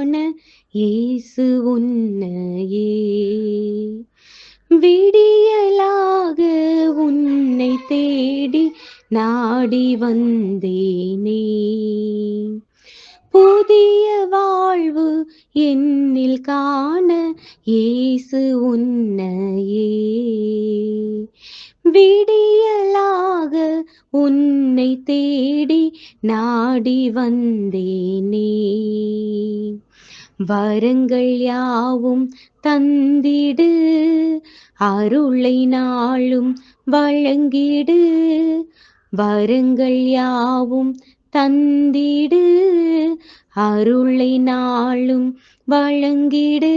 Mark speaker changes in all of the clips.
Speaker 1: காண இயேசு உன்னையே. விடியலாக உன்னை தேடி நாடி வந்தேனே. புதிய வாழ்வு என்னில் காண இயேசு உன்னையே. விடியலாக உன்னை தேடி நாடி வந்தேனே. வரங்கள் யாவும் தந்திடு அருளை நாளும் வழங்கிடு. வரங்கள் யாவும் தந்திடு அருளை நாளும் வழங்கிடு.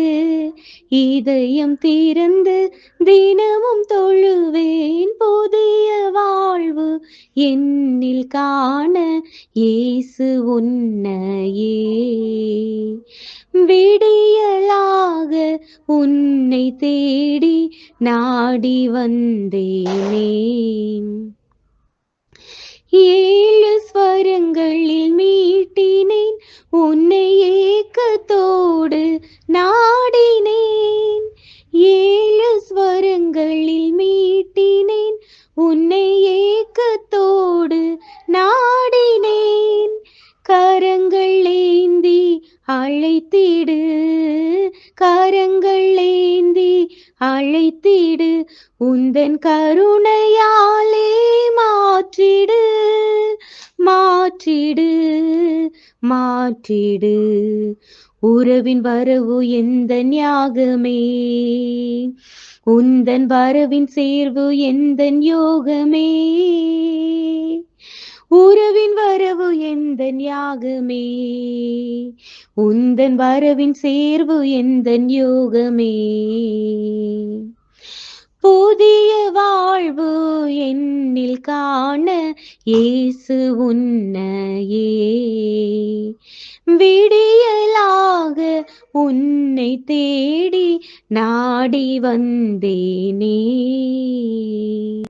Speaker 1: இதயம் திறந்து தினமும் தொழுவேன் புதிய வாழ்வு என்னில் காண இயேசு உன்னையே. விடியலாக உன்னை தேடி நாடி வந்தேனே. ஏழு ஸ்வரங்களில் மீட்டினேன் உன்னை ஏக்கத்தோடு நாடினேன். ஏழு ஸ்வரங்களில் மீட்டினேன் உன்னை ஏக்கத்தோடு நாடினேன். கரங்கள் ஏந்தி அழ அழைத்திடு கரங்கள் ஏந்தி அழைத்திடு உந்தன் கருணையாலே மாற்றிடு மாற்றிடு மாற்றிடு. உறவின் வரவு எந்த ஞாகமே? உந்தன் வரவின் சேர்வு எந்த யோகமே உறவின் வரவு எந்த யாகமே உந்தன் வரவின் சேர்வு எந்தன் யோகமே? புதிய வாழ்வு என்னில் காண இயேசு உன்னையே. விடியலாக உன்னை தேடி நாடி வந்தேனே.